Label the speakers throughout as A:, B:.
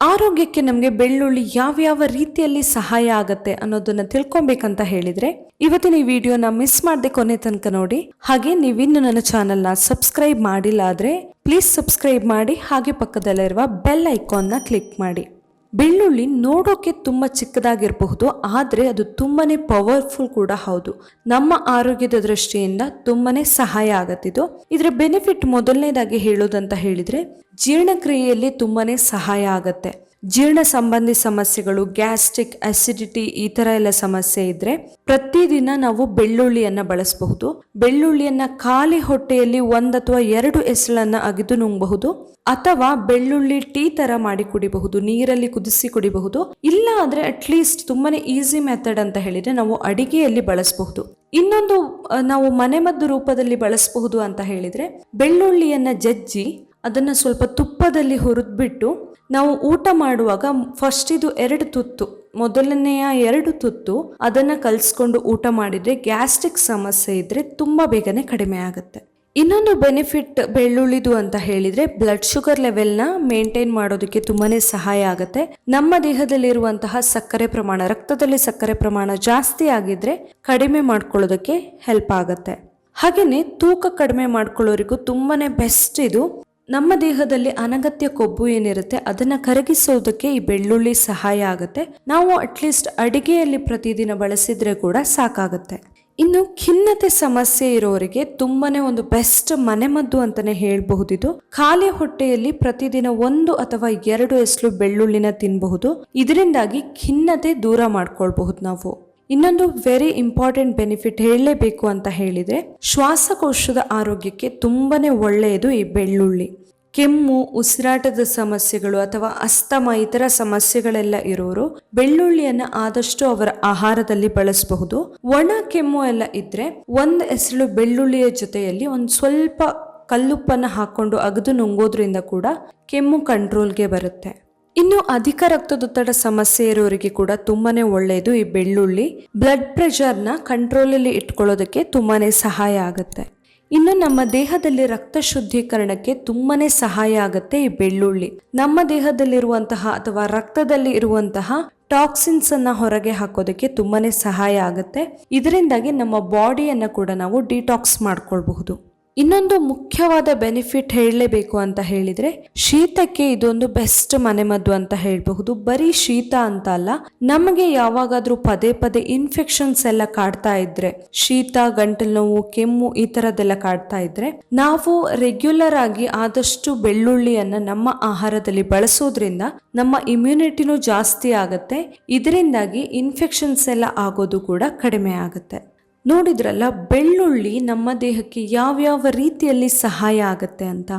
A: ಆರೋಗ್ಯಕ್ಕೆ ನಮಗೆ ಬೆಳ್ಳುಳ್ಳಿ ಯಾವ್ಯಾವ ರೀತಿಯಲ್ಲಿ ಸಹಾಯ ಆಗುತ್ತೆ ಅನ್ನೋದನ್ನ ತಿಳ್ಕೊಬೇಕಂತ ಹೇಳಿದ್ರೆ ಇವತ್ತಿನ ಈ ವಿಡಿಯೋನ ಮಿಸ್ ಮಾಡದೆ ಕೊನೆ ತನಕ ನೋಡಿ. ಹಾಗೆ ನೀವಿನ್ನು ನನ್ನ ಚಾನೆಲ್ನ ಸಬ್ಸ್ಕ್ರೈಬ್ ಮಾಡಿಲ್ಲ ಆದ್ರೆ, ಪ್ಲೀಸ್ ಸಬ್ಸ್ಕ್ರೈಬ್ ಮಾಡಿ ಹಾಗೆ ಪಕ್ಕದಲ್ಲಿರುವ ಬೆಲ್ ಐಕಾನ್ನ ಕ್ಲಿಕ್ ಮಾಡಿ. ಬೆಳ್ಳುಳ್ಳಿ ನೋಡೋಕೆ ತುಂಬ ಚಿಕ್ಕದಾಗಿರಬಹುದು, ಆದರೆ ಅದು ತುಂಬಾ ಪವರ್ಫುಲ್ ಕೂಡ ಹೌದು. ನಮ್ಮ ಆರೋಗ್ಯದ ದೃಷ್ಟಿಯಿಂದ ತುಂಬಾ ಸಹಾಯ ಆಗತ್ತಿದು ಇದರ ಬೆನಿಫಿಟ್ ಮೊದಲನೇದಾಗಿ ಹೇಳೋದಂತ ಹೇಳಿದರೆ, ಜೀರ್ಣಕ್ರಿಯೆಯಲ್ಲಿ ತುಂಬಾ ಸಹಾಯ ಆಗತ್ತೆ. ಜೀರ್ಣ ಸಂಬಂಧಿ ಸಮಸ್ಯೆಗಳು, ಗ್ಯಾಸ್ಟ್ರಿಕ್ ಅಸಿಡಿಟಿ ಈ ಥರ ಎಲ್ಲ ಸಮಸ್ಯೆ ಇದ್ರೆ ಪ್ರತಿದಿನ ನಾವು ಬೆಳ್ಳುಳ್ಳಿಯನ್ನ ಬಳಸಬಹುದು. ಬೆಳ್ಳುಳ್ಳಿಯನ್ನ ಖಾಲಿ ಹೊಟ್ಟೆಯಲ್ಲಿ ಒಂದು ಅಥವಾ ಎರಡು ಎಸಳನ್ನ ಅಗಿದು ನುಂಗಬಹುದು ಅಥವಾ ಬೆಳ್ಳುಳ್ಳಿ ಟೀ ತರ ಮಾಡಿ ಕುಡಿಬಹುದು, ನೀರಲ್ಲಿ ಕುದಿಸಿ ಕುಡಿಬಹುದು. ಇಲ್ಲ ಆದ್ರೆ ಅಟ್ಲೀಸ್ಟ್ ತುಂಬಾನೇ ಈಸಿ ಮೆಥಡ್ ಅಂತ ಹೇಳಿದ್ರೆ ನಾವು ಅಡಿಗೆಯಲ್ಲಿ ಬಳಸಬಹುದು. ಇನ್ನೊಂದು ನಾವು ಮನೆಮದ್ದು ರೂಪದಲ್ಲಿ ಬಳಸಬಹುದು ಅಂತ ಹೇಳಿದ್ರೆ ಬೆಳ್ಳುಳ್ಳಿಯನ್ನ ಜಜ್ಜಿ ಅದನ್ನ ಸ್ವಲ್ಪ ತುಪ್ಪದಲ್ಲಿ ಹುರಿದ್ಬಿಟ್ಟು ನಾವು ಊಟ ಮಾಡುವಾಗ ಫಸ್ಟ್ ಇದು ಎರಡು ತುತ್ತು, ಮೊದಲನೆಯ ಎರಡು ತುತ್ತು ಅದನ್ನು ಕಲಿಸ್ಕೊಂಡು ಊಟ ಮಾಡಿದರೆ ಗ್ಯಾಸ್ಟ್ರಿಕ್ ಸಮಸ್ಯೆ ಇದ್ದರೆ ತುಂಬ ಬೇಗನೆ ಕಡಿಮೆ ಆಗುತ್ತೆ. ಇನ್ನೊಂದು ಬೆನಿಫಿಟ್ ಬೆಳ್ಳುಳ್ಳಿದು ಅಂತ ಹೇಳಿದರೆ ಬ್ಲಡ್ ಶುಗರ್ ಲೆವೆಲ್ನ ಮೇಂಟೈನ್ ಮಾಡೋದಕ್ಕೆ ತುಂಬಾ ಸಹಾಯ ಆಗುತ್ತೆ. ನಮ್ಮ ದೇಹದಲ್ಲಿರುವಂತಹ ಸಕ್ಕರೆ ಪ್ರಮಾಣ, ರಕ್ತದಲ್ಲಿ ಸಕ್ಕರೆ ಪ್ರಮಾಣ ಜಾಸ್ತಿ ಆಗಿದ್ರೆ ಕಡಿಮೆ ಮಾಡ್ಕೊಳ್ಳೋದಕ್ಕೆ ಹೆಲ್ಪ್ ಆಗುತ್ತೆ. ಹಾಗೆಯೇ ತೂಕ ಕಡಿಮೆ ಮಾಡ್ಕೊಳ್ಳೋರಿಗೂ ತುಂಬಾ ಬೆಸ್ಟ್ ಇದು. ನಮ್ಮ ದೇಹದಲ್ಲಿ ಅನಗತ್ಯ ಕೊಬ್ಬು ಏನಿರುತ್ತೆ, ಅದನ್ನ ಕರಗಿಸೋದಕ್ಕೆ ಈ ಬೆಳ್ಳುಳ್ಳಿ ಸಹಾಯ ಆಗುತ್ತೆ. ನಾವು ಅಟ್ಲೀಸ್ಟ್ ಅಡಿಗೆಯಲ್ಲಿ ಪ್ರತಿದಿನ ಬಳಸಿದ್ರೆ ಕೂಡ ಸಾಕಾಗುತ್ತೆ. ಇನ್ನು ಖಿನ್ನತೆ ಸಮಸ್ಯೆ ಇರೋರಿಗೆ ತುಂಬಾನೇ ಒಂದು ಬೆಸ್ಟ್ ಮನೆಮದ್ದು ಅಂತಾನೆ ಹೇಳಬಹುದಿದು. ಖಾಲಿ ಹೊಟ್ಟೆಯಲ್ಲಿ ಪ್ರತಿದಿನ ಒಂದು ಅಥವಾ ಎರಡು ಎಸ್ಲು ಬೆಳ್ಳುಳ್ಳಿನ ತಿನ್ನಬಹುದು ಇದರಿಂದಾಗಿ ಖಿನ್ನತೆ ದೂರ ಮಾಡ್ಕೊಳ್ಬಹುದು ನಾವು. ಇನ್ನೊಂದು ವೆರಿ ಇಂಪಾರ್ಟೆಂಟ್ ಬೆನಿಫಿಟ್ ಹೇಳಲೇಬೇಕು ಅಂತ ಹೇಳಿದ್ರೆ, ಶ್ವಾಸಕೋಶದ ಆರೋಗ್ಯಕ್ಕೆ ತುಂಬಾನೇ ಒಳ್ಳೆಯದು ಈ ಬೆಳ್ಳುಳ್ಳಿ. ಕೆಮ್ಮು, ಉಸಿರಾಟದ ಸಮಸ್ಯೆಗಳು ಅಥವಾ ಅಸ್ತಮ, ಇತರ ಸಮಸ್ಯೆಗಳೆಲ್ಲ ಇರೋರು ಬೆಳ್ಳುಳ್ಳಿಯನ್ನ ಆದಷ್ಟು ಅವರ ಆಹಾರದಲ್ಲಿ ಬಳಸಬಹುದು. ಒಣ ಕೆಮ್ಮು ಎಲ್ಲ ಇದ್ರೆ ಒಂದ್ ಹೆಸರು ಬೆಳ್ಳುಳ್ಳಿಯ ಜೊತೆಯಲ್ಲಿ ಒಂದು ಸ್ವಲ್ಪ ಕಲ್ಲುಪ್ಪನ್ನ ಹಾಕೊಂಡು ಅಗದು ನುಂಗೋದ್ರಿಂದ ಕೂಡ ಕೆಮ್ಮು ಕಂಟ್ರೋಲ್ಗೆ ಬರುತ್ತೆ. ಇನ್ನು ಅಧಿಕ ರಕ್ತದೊತ್ತಡ ಸಮಸ್ಯೆ ಇರೋರಿಗೆ ಕೂಡ ತುಂಬಾನೇ ಒಳ್ಳೆಯದು ಈ ಬೆಳ್ಳುಳ್ಳಿ. ಬ್ಲಡ್ ಪ್ರೆಷರ್ನ ಕಂಟ್ರೋಲಲ್ಲಿ ಇಟ್ಕೊಳ್ಳೋದಕ್ಕೆ ತುಂಬಾನೇ ಸಹಾಯ ಆಗುತ್ತೆ. ಇನ್ನು ನಮ್ಮ ದೇಹದಲ್ಲಿ ರಕ್ತ ಶುದ್ಧೀಕರಣಕ್ಕೆ ತುಂಬಾನೇ ಸಹಾಯ ಆಗುತ್ತೆ ಈ ಬೆಳ್ಳುಳ್ಳಿ. ನಮ್ಮ ದೇಹದಲ್ಲಿರುವಂತಹ ಅಥವಾ ರಕ್ತದಲ್ಲಿ ಇರುವಂತಹ ಟಾಕ್ಸಿನ್ಸ್ ಅನ್ನ ಹೊರಗೆ ಹಾಕೋದಕ್ಕೆ ತುಂಬಾನೇ ಸಹಾಯ ಆಗುತ್ತೆ. ಇದರಿಂದಾಗಿ ನಮ್ಮ ಬಾಡಿಯನ್ನು ಕೂಡ ನಾವು ಡಿಟಾಕ್ಸ್ ಮಾಡ್ಕೊಳ್ಬಹುದು. ಇನ್ನೊಂದು ಮುಖ್ಯವಾದ ಬೆನಿಫಿಟ್ ಹೇಳಲೇಬೇಕು ಅಂತ ಹೇಳಿದ್ರೆ, ಶೀತಕ್ಕೆ ಇದೊಂದು ಬೆಸ್ಟ್ ಮನೆಮದ್ದು ಅಂತ ಹೇಳಬಹುದು. ಬರೀ ಶೀತ ಅಂತ ಅಲ್ಲ ನಮಗೆ ಯಾವಾಗಾದ್ರೂ ಪದೇ ಪದೇ ಇನ್ಫೆಕ್ಷನ್ಸ್ ಎಲ್ಲ ಕಾಡ್ತಾ ಇದ್ರೆ, ಶೀತ, ಗಂಟಲು ನೋವು, ಕೆಮ್ಮು ಈ ತರದೆಲ್ಲ ಕಾಡ್ತಾ ಇದ್ರೆ, ನಾವು ರೆಗ್ಯುಲರ್ ಆಗಿ ಆದಷ್ಟು ಬೆಳ್ಳುಳ್ಳಿಯನ್ನ ನಮ್ಮ ಆಹಾರದಲ್ಲಿ ಬಳಸೋದ್ರಿಂದ ನಮ್ಮ ಇಮ್ಯುನಿಟಿನೂ ಜಾಸ್ತಿ ಆಗುತ್ತೆ. ಇದರಿಂದಾಗಿ ಇನ್ಫೆಕ್ಷನ್ಸ್ ಎಲ್ಲ ಆಗೋದು ಕೂಡ ಕಡಿಮೆ ಆಗುತ್ತೆ. ನೋಡಿದ್ರಲ್ಲ, ಬೆಳ್ಳುಳ್ಳಿ ನಮ್ಮ ದೇಹಕ್ಕೆ ಯಾವ್ಯಾವ ರೀತಿಯಲ್ಲಿ ಸಹಾಯ ಆಗುತ್ತೆ ಅಂತ.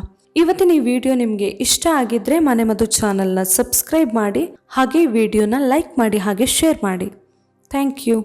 A: ಇವತ್ತಿನ ಈ ವಿಡಿಯೋ ನಿಮಗೆ ಇಷ್ಟ ಆಗಿದ್ರೆ ಮನೆ ಮದು ಚಾನಲ್ನ ಸಬ್ಸ್ಕ್ರೈಬ್ ಮಾಡಿ, ಹಾಗೆ ವಿಡಿಯೋನ ಲೈಕ್ ಮಾಡಿ, ಹಾಗೆ ಶೇರ್ ಮಾಡಿ. Thank you.